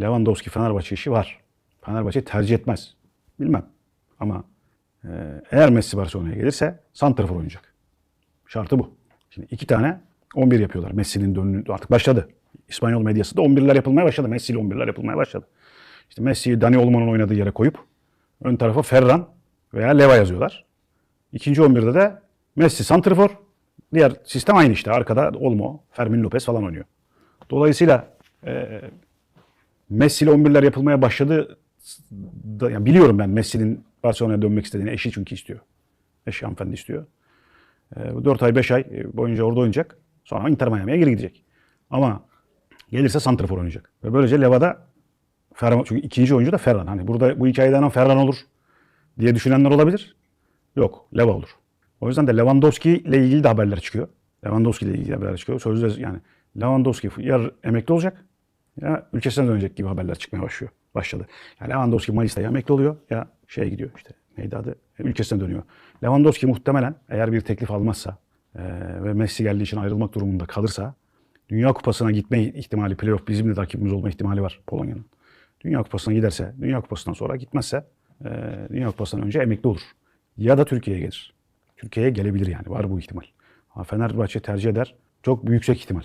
Lewandowski Fenerbahçe işi var. Fenerbahçe tercih etmez. Bilmem. Ama e, eğer Messi Barcelona'ya gelirse santrafor oynayacak. Şartı bu. Şimdi iki tane 11 yapıyorlar. Messi'nin dönünü artık başladı. İspanyol medyası da 11'ler yapılmaya başladı. Messi ile 11'ler yapılmaya başladı. İşte Messi'yi Dani Olmo'nun oynadığı yere koyup ön tarafa Ferran veya Leva yazıyorlar. İkinci 11'de de Messi santrafor. Diğer sistem aynı işte. Arkada Olmo, Fermin Lopez falan oynuyor. Dolayısıyla e, Messi ile 11'ler yapılmaya başladı. Yani biliyorum ben Messi'nin Barcelona'ya dönmek istediğini. Eşi çünkü istiyor. Eşi hanımefendi istiyor. E, bu 4 ay 5 ay boyunca orada oynayacak. Sonra Inter Miami'ye geri gidecek. Ama gelirse santrafor oynayacak. Ve böylece Leva'da Ferran, çünkü ikinci oyuncu da Ferran. Hani burada bu hikayeden Ferran olur diye düşünenler olabilir. Yok, Leva olur. O yüzden de Lewandowski ile ilgili de haberler çıkıyor. Lewandowski ile ilgili haberler çıkıyor. Sözde yani Lewandowski ya emekli olacak ya ülkesine dönecek gibi haberler çıkmaya başlıyor. Başladı. Yani Lewandowski Mayıs'ta ya emekli oluyor ya şeye gidiyor işte neydi adı ülkesine dönüyor. Lewandowski muhtemelen eğer bir teklif almazsa eee, ve Messi geldiği için ayrılmak durumunda kalırsa Dünya Kupası'na gitme ihtimali, playoff bizim de rakibimiz olma ihtimali var Polonya'nın. Dünya Kupası'na giderse, Dünya Kupası'ndan sonra gitmezse eee Dünya Kupası'ndan önce emekli olur. Ya da Türkiye'ye gelir. Türkiye'ye gelebilir yani. Var bu ihtimal. Fenerbahçe tercih eder. Çok yüksek ihtimal.